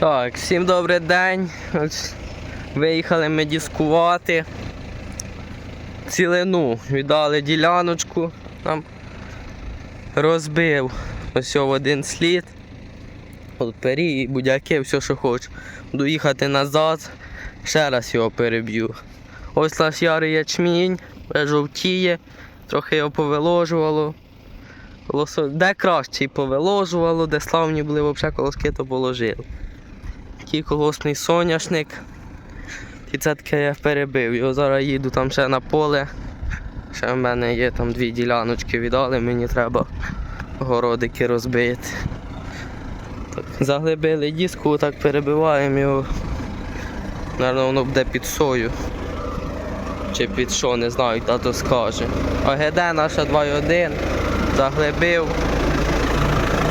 Так, всім добрий день. Ось Виїхали ми дискувати. Цілину віддали діляночку. Нам розбив ось в один слід. От пері, будь-яке, все, що хочу. Буду їхати назад, ще раз його переб'ю. Ось наш ярий ячмінь, жовтіє, трохи його повиложувало. Де краще повиложувало, де славні були, взагалі колоски, то положили. Такий колосний соняшник. І це таке я перебив. Його зараз їду там ще на поле. Ще в мене є там дві діляночки віддали, мені треба городики розбити. Так, заглибили диску, так перебиваємо його. Наверно, воно буде під сою. Чи під що, не знаю, тато скаже. А ГД наша 2.1 заглибив.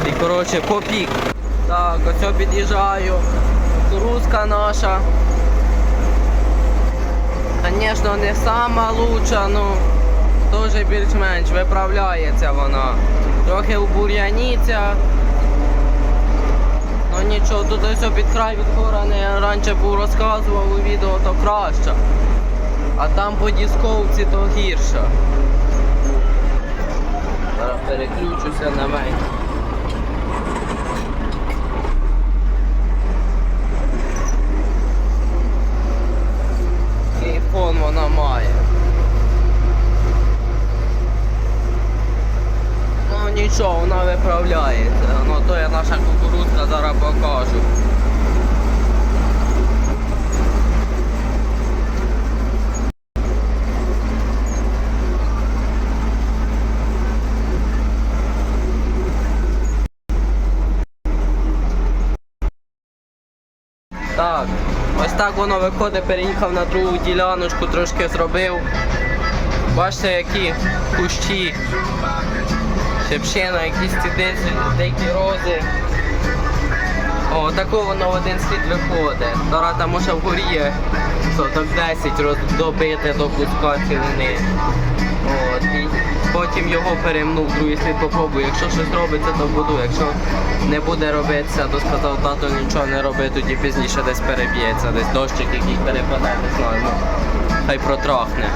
І коротше попік. Так, ось під'їжджаю. Кукурузка наша. Звісно, не сама лучша, ну теж більш-менш виправляється вона. Трохи убур'яніться. Ну нічого, тут ось під край відхораний, я раніше був розказував у відео, то краще. А там по дисковці то гірше. Зараз переключуся на мене. Який фон вона має. Ну нічого, вона виправляється. Ну то я наша кукурудзка зараз покажу. Так, ось так воно виходить, переїхав на другу діляночку, трошки зробив. Бачите, які кущі, шепшина, якісь ці диці, дикі рози. О, тако воно один слід виходить. Зараз там може вгорі є соток 10 роздобити до куска цілини. От, і потім його перемнув, другий слід попробую. Якщо щось робиться, то буду. Якщо не буде робитися, то сказав тато нічого не роби, тоді пізніше десь переб'ється, десь дощик який перепаде, не знаю. Ну, хай протрахне.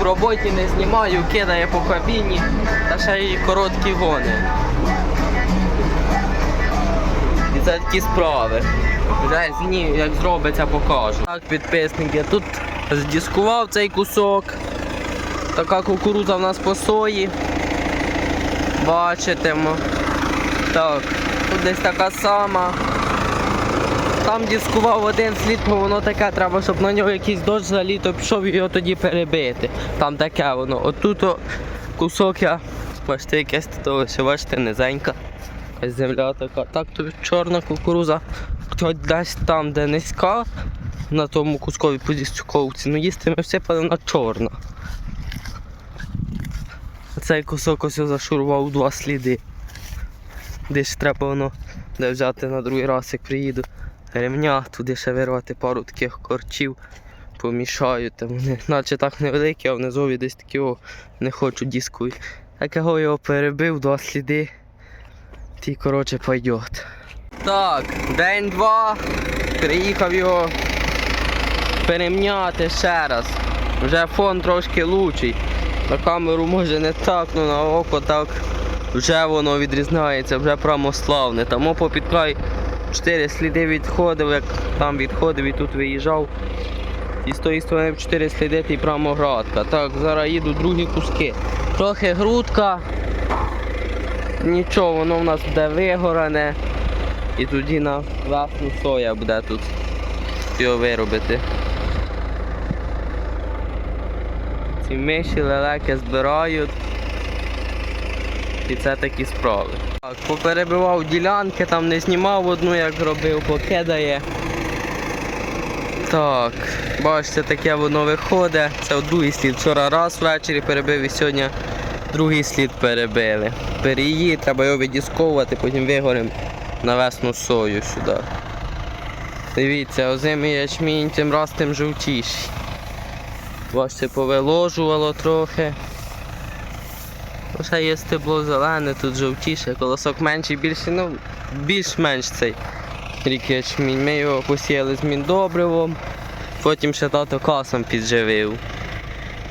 В роботі не знімаю, кидає по кабіні, та ще й короткі гони. І це такі справи. Вже зні, як зробиться, покажу. Так, підписники, тут здіскував цей кусок. Така кукурудза в нас по сої. Бачитимо. Так, тут десь така сама. Там дискував один слід, бо воно таке, треба, щоб на нього якийсь дощ за літо пішов його тоді перебити. Там таке воно. Отут кусок я. Бачите, якесь тут ось, бачите, низенька. Земля така. Так тут чорна кукуруза. Хоч десь там, де низька, на тому кускові по ну їсти ми всипали, вона чорна. Цей кусок ось зашурував два сліди. Десь треба воно де взяти на другий раз, як приїду. Ремня, туди ще вирвати пару таких корчів, помішаю. Там вони наче так невеликі, а внизові десь такі о, не хочу диску. Так його його перебив, два сліди. Ті, коротше, пойдет. Так, день-два. Приїхав його перемняти ще раз. Вже фон трошки лучший. На камеру може не так, але на око так вже воно відрізняється, вже прамославне. Там по підкрай 4 сліди відходив, як там відходив і тут виїжджав. І з тої сторони 4 сліди і прамоградка. Так, зараз їду другі куски. Трохи грудка. Нічого, воно в нас буде вигоране. І тоді на весну соя буде тут його виробити. Ці миші лелеки збирають. І це такі справи. Так, поперебивав ділянки, там не знімав одну, як робив, покидає. Так, бачите, таке воно виходить. Це другий слід. Вчора раз ввечері перебив і сьогодні другий слід перебили. Переї, треба його віддісковувати, потім вигоримо на весну сою сюди. Дивіться, озимий ячмінь тим раз тим жовтіший. Бачите, повиложувало трохи. Ну, Ще є стебло зелене, тут жовтіше, колосок менший, більший, ну більш-менш цей рік ячмінь. Ми його посіяли з міндобривом, потім ще тато касом підживив.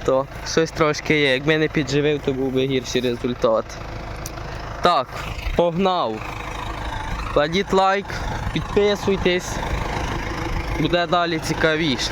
То щось трошки є. Якби не підживив, то був би гірший результат. Так, погнав. Кладіть лайк, підписуйтесь. Буде далі цікавіше.